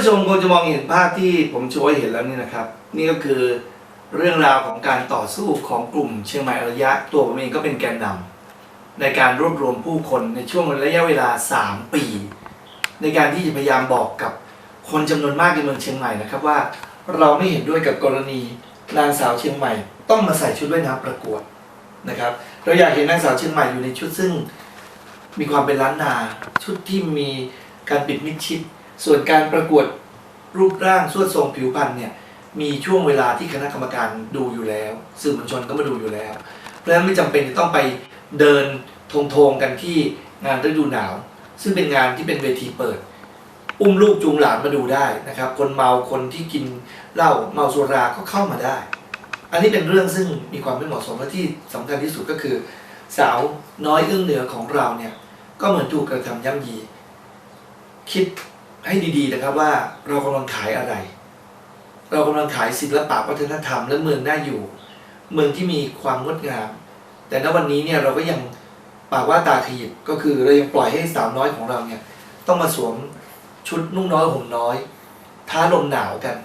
ผู้ชมคงจะมองเห็นภาพที่ผมโชว์ให้เห็นแล้วนี่นะครับ นี่ก็คือเรื่องราวของการต่อสู้ของกลุ่มเชียงใหม่ระยะ ตัวผมเองก็เป็นแกนนำในการรวบรวมผู้คนในช่วงระยะเวลา 3 ปี ในการที่จะพยายามบอกกับคนจำนวนมากในเมืองเชียงใหม่นะครับว่า เราไม่เห็นด้วยกับกรณีนางสาวเชียงใหม่ ต้องมาใส่ชุดว่ายน้ำประกวดนะครับเราอยากเห็นนางสาวเชียงใหม่อยู่ในชุดซึ่งมีความเป็นล้านนาชุดที่มีการปิดมิดชิด ส่วนการประกวดรูปร่างสวดทรงผิวพรรณเนี่ยมีช่วงเวลาที่คณะกรรมการดูอยู่แล้ว สื่อมวลชนก็มาดูอยู่แล้ว เพราะฉะนั้นไม่จำเป็นจะต้องไปเดินทงๆกันที่งานฤดูหนาว ซึ่งเป็นงานที่เป็นเวทีเปิด อุ้มลูกจูงหลานมาดูได้นะครับ คนเมาคนที่กินเหล้าเมาสุราก็เข้ามาได้ อันนี้เป็นเรื่องซึ่งมีความไม่เหมาะสมและที่สำคัญที่สุดก็คือ สาวน้อยเอื้องเหนือของเราเนี่ยก็เหมือนถูกกระทำย่ำยี คิด ให้ดีๆนะครับว่าเรากำลังขายอะไร เรากำลังขายศิลปะวัฒนธรรมและเมืองน่าอยู่ เมืองที่มีความงดงาม แต่ณวันนี้เนี่ยเราก็ยังปากว่าตาขยิบก็คือเรายังปล่อยให้สาวน้อยของเราเนี่ยต้องมาสวมชุดนุ่งน้อยห่มน้อย ท้าลมหนาวกัน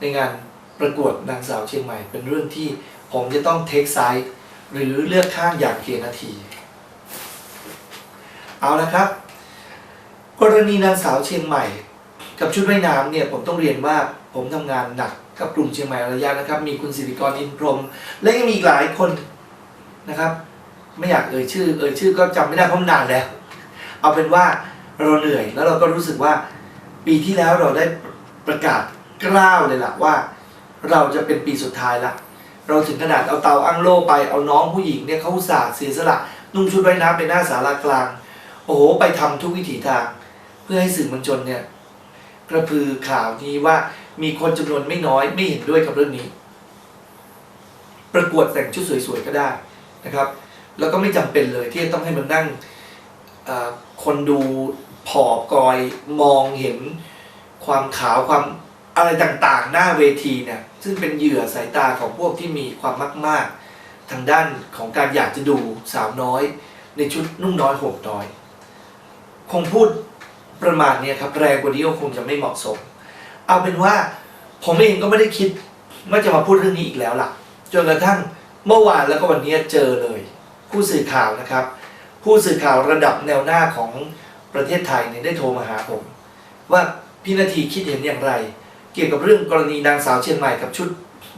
ในงานประกวดนางสาวเชียงใหม่ เป็นเรื่องที่ผมจะต้องเทคไซด์หรือเลือกข้างอย่างเกียรนาที เอาละครับ กรณีนางสาวเชียงใหม่ กับชุดว่ายน้ำเนี่ยผมต้องเรียนว่าผมทำงานหนักกับกลุ่มเชียงใหม่ระยะนะครับ มีคุณสิริกรอินพรม และยังมีหลายคนนะครับ ไม่อยากเอ่ยชื่อ เอ่ยชื่อก็จำไม่ได้เพราะนานแล้ว เอาเป็นว่าเราเหนื่อยแล้วเราก็รู้สึกว่าปีที่แล้วเราได้ประกาศกล้าวเลยล่ะว่า เราจะเป็นปีสุดท้ายละเราถึงขนาดเอาเตาอั้งโล่ไปเอาน้องผู้หญิงเนี่ยเขาสาห์เสียสละนุ่งชุดว่ายน้ำไปหน้าศาลากลาง โอ้โหไปทำทุกวิถีทาง พื่อให้สื่อมวลชนเนี่ยกระพือข่าวนี้ว่ามีคนจำนวนไม่น้อยไม่เห็นด้วยกับเรื่องนี้ ประกวดแต่งชุดสวยๆก็ได้นะครับ แล้วก็ไม่จำเป็นเลยที่จะต้องให้มันนั่งคนดูผอบกอยมองเห็นความขาวความอะไรต่างๆ หน้าเวทีเนี่ยซึ่งเป็นเหยื่อสายตาของพวกที่มีความมาก ๆ ทางด้านของการอยากจะดูสาวน้อย ในชุดนุ่งน้อยห่มน้อย คงพูด ประมาณเนี้ยครับแรงกว่านี้ก็คงจะไม่เหมาะสม เอาเป็นว่าผมเองก็ไม่ได้คิดว่าจะมาพูดเรื่องนี้อีกแล้วล่ะ จนกระทั่งเมื่อวานแล้วก็วันนี้เจอเลย ผู้สื่อข่าวนะครับ ผู้สื่อข่าวระดับแนวหน้าของประเทศไทยเนี่ยได้โทรมาหาผม ว่าพี่นาทีคิดเห็นอย่างไร เกี่ยวกับเรื่องกรณีนางสาวเชียงใหม่กับชุด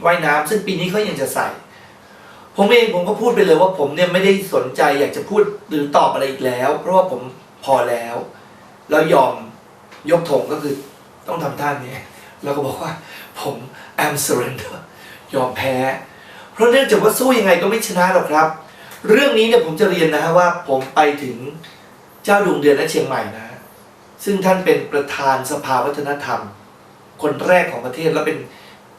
ว่ายน้ำซึ่งปีนี้เขายังจะใส่ ผมเองผมก็พูดไปเลยว่าผมเนี่ยไม่ได้สนใจอยากจะพูดหรือตอบอะไรอีกแล้ว เพราะว่าผมพอแล้ว แล้วยอมยกธงก็คือต้องทำท่านี้ แล้วก็บอกว่าผม am surrender ยอมแพ้ เพราะเนื่องจากว่าสู้ยังไงก็ไม่ชนะหรอกครับ เรื่องนี้เนี่ยผมจะเรียนนะฮะว่าผมไปถึงเจ้าดวงเดือนและเชียงใหม่นะ ซึ่งท่านเป็นประธานสภาวัฒนธรรม คนแรกของประเทศและเป็น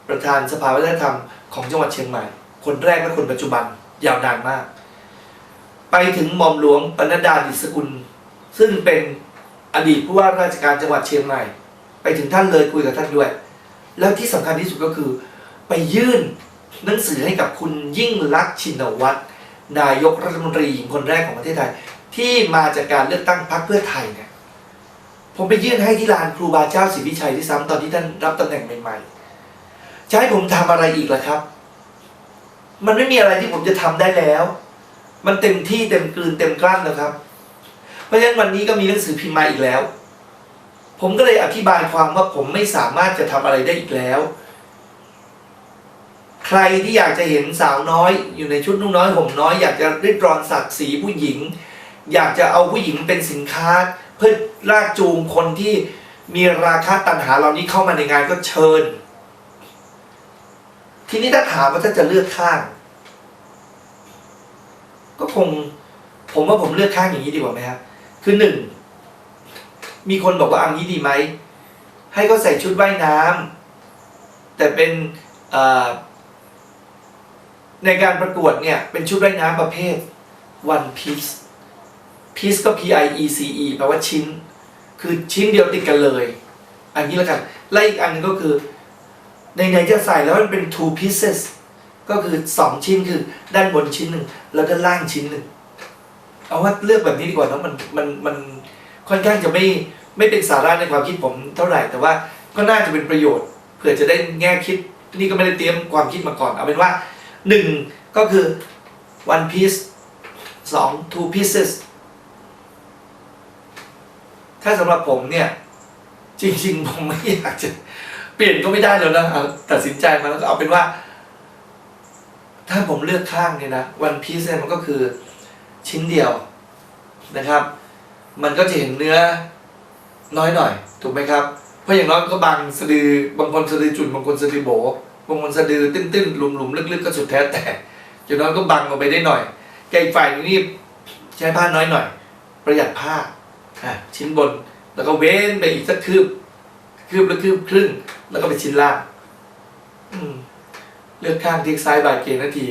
ประธานสภาวัฒนธรรมของจังหวัดเชียงใหม่ คนแรกและคนปัจจุบันยาวนานมาก ไปถึงหม่อมหลวงปนัดดาดิษกุล ซึ่งเป็น อดีตผู้ว่าราชการจังหวัดเชียงใหม่ ไปถึงท่านเลยคุยกับท่านด้วย แล้วที่สำคัญที่สุดก็คือ ไปยื่นหนังสือให้กับคุณยิ่งลักษณ์ชินวัตรนายกรัฐมนตรีหญิงคนแรกของประเทศไทย ที่มาจากการเลือกตั้งพรรคเพื่อไทยเนี่ยผมไปยื่นให้ที่ลานครูบาเจ้าศรีวิชัยที่ซ้ำตอนที่ท่านรับตำแหน่งใหม่ๆจะให้ผมทำอะไรอีกล่ะครับ มันไม่มีอะไรที่ผมจะทำได้แล้ว มันเต็มที่เต็มกลืนเต็มกลั้นแล้วครับ เพราะฉะนั้นวันนี้ก็มีหนังสือพิมพ์มาอีกแล้ว ผมก็เลยอธิบายความว่าผมไม่สามารถจะทำอะไรได้อีกแล้ว ใครที่อยากจะเห็นสาวน้อย อยู่ในชุดนุ่งน้อยห่มน้อยอยากจะริดรอนศักดิ์ศรีผู้หญิง อยากจะเอาผู้หญิงเป็นสินค้า เพื่อลากจูงคนที่มีราคาตันหาเหล่านี้เข้ามาในงานก็เชิญ ทีนี้ถ้าถามว่าถ้าจะเลือกข้าง ก็คงผมว่าผมเลือกข้างอย่างนี้ดีกว่าไหมครับ คือหนึ่งมีคนบอกว่าอางี้ดีไหมให้เขาใส่ชุดว่ายน้ำแต่เป็นในการประกวดเนี่ยเป็นชุดว่ายน้ำประเภท one piece piece ก็ p i e c e แปลว่าชิ้น คือชิ้นเดียวติดกันเลย อันนี้แล้วกันและอีกอันหนึงก็คือ ในไหนจะใส่แล้วมันเป็น two pieces ก็คือสองชิ้นคือด้านบนชิ้นหนึ่งแล้วด้านล่างชิ้นหนึ่ง เอาว่าเลือกแบบนี้ดีกว่าเนอะมันมันมันค่อนข้างจะไม่ไม่เป็นสาระในความคิดผมเท่าไหร่ แต่ว่าก็น่าจะเป็นประโยชน์เผื่อจะได้แง่คิดนี่ก็ไม่ได้เตรียมความคิดมาก่อน เอาเป็นว่าหนึ่งก็คือ one piece สอง two pieces ถ้าสำหรับผมเนี่ย จริง ๆ ผมไม่อยากจะเปลี่ยนก็ไม่ได้แล้วนะเอาตัดสินใจมาแล้วก็เอาเป็นว่า ถ้าผมเลือกข้างเนี่ยนะ one piece มันก็คือ ชิ้นเดียวนะครับ มันก็จะเห็นเนื้อน้อยหน่อย ถูกไหมครับ เพราะอย่างน้อยก็บางสะดือบางคนสะดือจุดบางคนสะดือโบบางคนสะดือตื้นๆหลุมๆลึกๆก็สุดแท้แต่อย่างน้อยก็บังออกไปได้หน่อยแกอีกฝ่ายนี่ใช้ผ้าน้อยหน่อย ประหยัดผ้าอะชิ้นบนแล้วก็เว้นไปอีกสักคืบ คืบละคืบครึ่ง แล้วก็ไปชิ้นล่างเลือกข้างที่ซ้ายบายเกณฑ์นาที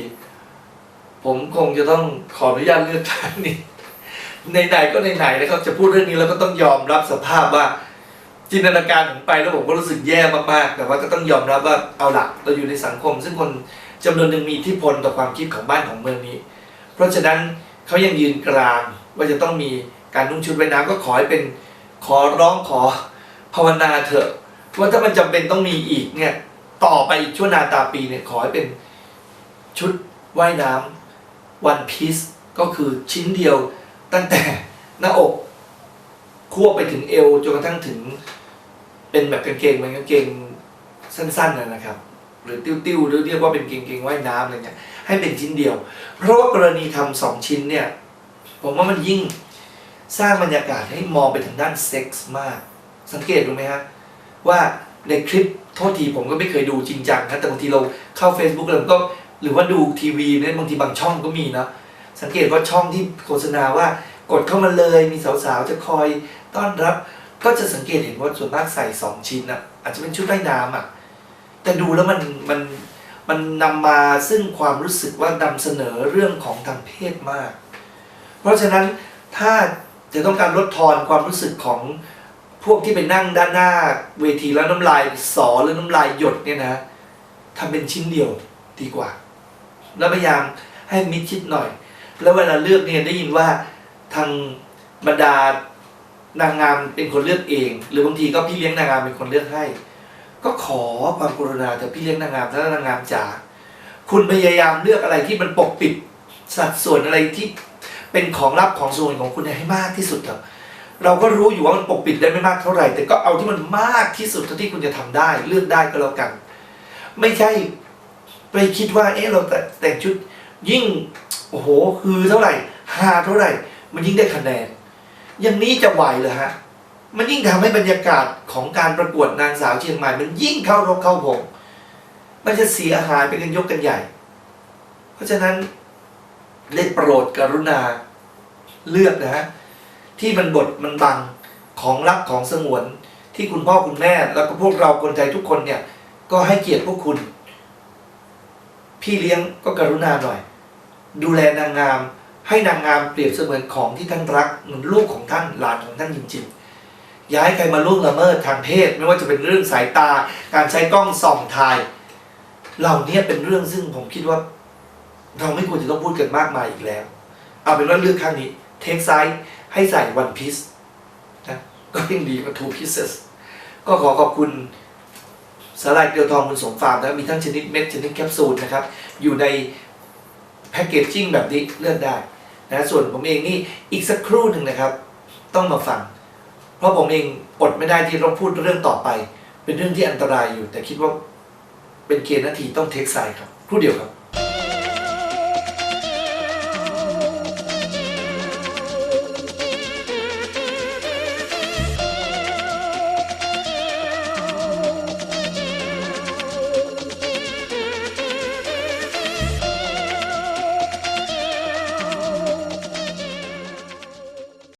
ผมคงจะต้องขออนุญาตเลือกข้างนี้ในๆก็ในๆนะครับจะพูดเรื่องนี้แล้วก็ต้องยอมรับสภาพว่า จินตนาการผมไปแล้วผมก็รู้สึกแย่มากๆ แต่ว่าก็ต้องยอมรับว่าเอาละเราอยู่ในสังคม ซึ่งคนจำนวนหนึ่งมีอิทธิพลต่อความคิดของบ้านของเมืองนี้ เพราะฉะนั้นเขายังยืนกลางว่าจะต้องมีการนุ่งชุดว่ายน้ำก็ขอให้เป็นขอร้องขอภาวนาเถอะว่าถ้ามันจำเป็นต้องมีอีกเนี่ยต่อไปอีกชั่วนาตาปีเนี่ยขอให้เป็นชุดว่ายน้ำ วันพีซก็คือชิ้นเดียวตั้งแต่หน้าอกควไปถึงเอวจนกระทั่งถึง เป็นแบบกางเกงเหมันกางเกงสั้นๆนะครับ หรือติ้วๆหรือเรียกว่าเป็นเกงเกงว่ายน้ำอะไรเงี้ยให้เป็นชิ้นเดียว เพราะว่ากรณีทำสองชิ้นเนี่ย ผมว่ามันยิ่งสร้างบรรยากาศให้มองไปถึงด้านเซ็กส์มาก สังเกตดูไหมฮะว่าในคลิปโทษทีผมก็ไม่เคยดูจริงจังนะแต่บางทีเราเข้า Facebook เราก็ หรือว่าดูทีวีเนี่ยบางทีบางช่องก็มีนะสังเกตว่าช่องที่โฆษณาว่ากดเข้ามาเลยมีสาวๆจะคอยต้อนรับ ก็จะสังเกตเห็นว่าส่วนมากใส่สองชิ้นอะอาจจะเป็นชุดว่ายน้ำอะแต่ดูแล้วมันมันมันนำมาซึ่งความรู้สึกว่านำเสนอเรื่องของทางเพศมาก เพราะฉะนั้นถ้าจะต้องการลดทอนความรู้สึกของพวกที่ไปนั่งด้านหน้าเวทีแล้วน้ำลายสอหรือน้ำลายหยดเนี่ยนะทำเป็นชิ้นเดียวดีกว่า แล้วพยายามให้มิดชิดหน่อย แล้วเวลาเลือกเนี่ยได้ยินว่าทางบรรดานางงามเป็นคนเลือกเอง หรือบางทีก็พี่เลี้ยงนางงามเป็นคนเลือกให้ ก็ขอความกรุณาแต่พี่เลี้ยงนางงามถ้านางงามจ๋าคุณพยายามเลือกอะไรที่มันปกปิดสัดส่วนอะไรที่เป็นของลับของส่วนของคุณให้มากที่สุดครับเราก็รู้อยู่ว่ามันปกปิดได้ไม่มากเท่าไหร่ แต่ก็เอาที่มันมากที่สุดเท่าที่คุณจะทำได้ เลือกได้ก็แล้วกัน ไม่ใช่ ไปคิดว่าเอ๊ะเราแต่แต่งชุดยิ่งโอ้โหคือเท่าไหร่ฮาเท่าไหร่ มันยิ่งได้คะแนน อย่างนี้จะไหวเหรอฮะ มันยิ่งทำให้บรรยากาศของการประกวดนางสาวเชียงใหม่ มันยิ่งเข้ารกเข้าผงมันจะเสียหายไปกันยกกันใหญ่ เพราะฉะนั้นได้โปรดกรุณาเลือกนะฮะที่มันบทมันบังของลับของสงวนที่คุณพ่อคุณแม่ แล้วก็พวกเราคนไทยทุกคนเนี่ย ก็ให้เกียรติพวกคุณ พี่เลี้ยงก็กรุณาหน่อย ดูแลนางงาม ให้นางงามเปรียบเสมือนของที่ท่านรักเหมือนลูกของท่านหลานของท่านจริงๆอย่าให้ใครมาล่วงละเมิดทางเพศ ไม่ว่าจะเป็นเรื่องสายตา การใช้กล้องส่องถ่าย เหล่านี้เป็นเรื่องซึ่งผมคิดว่า เราไม่ควรจะต้องพูดกันมากมายอีกแล้ว เอาเป็นว่าเลือกข้างนี้เทคไซส์ให้ใส่ one piece นะก็ยังดีกว่า two pieces ก็ขอขอบคุณ สาหร่ายเกลียวทองบนสมฟาร์มนะมีทั้งชนิดเม็ดชนิดแคปซูลนะครับ อยู่ในแพคเกจจิ้งแบบนี้เลือกได้นะส่วนผมเองนี่อีกสักครู่หนึ่งนะครับ ต้องมาฟัง เพราะผมเองอดไม่ได้ที่ต้องพูดเรื่องต่อไป เป็นเรื่องที่อันตรายอยู่ แต่คิดว่าเป็นเกณฑ์นาทีต้องเทคไซด์ครับครู่เดียวครับ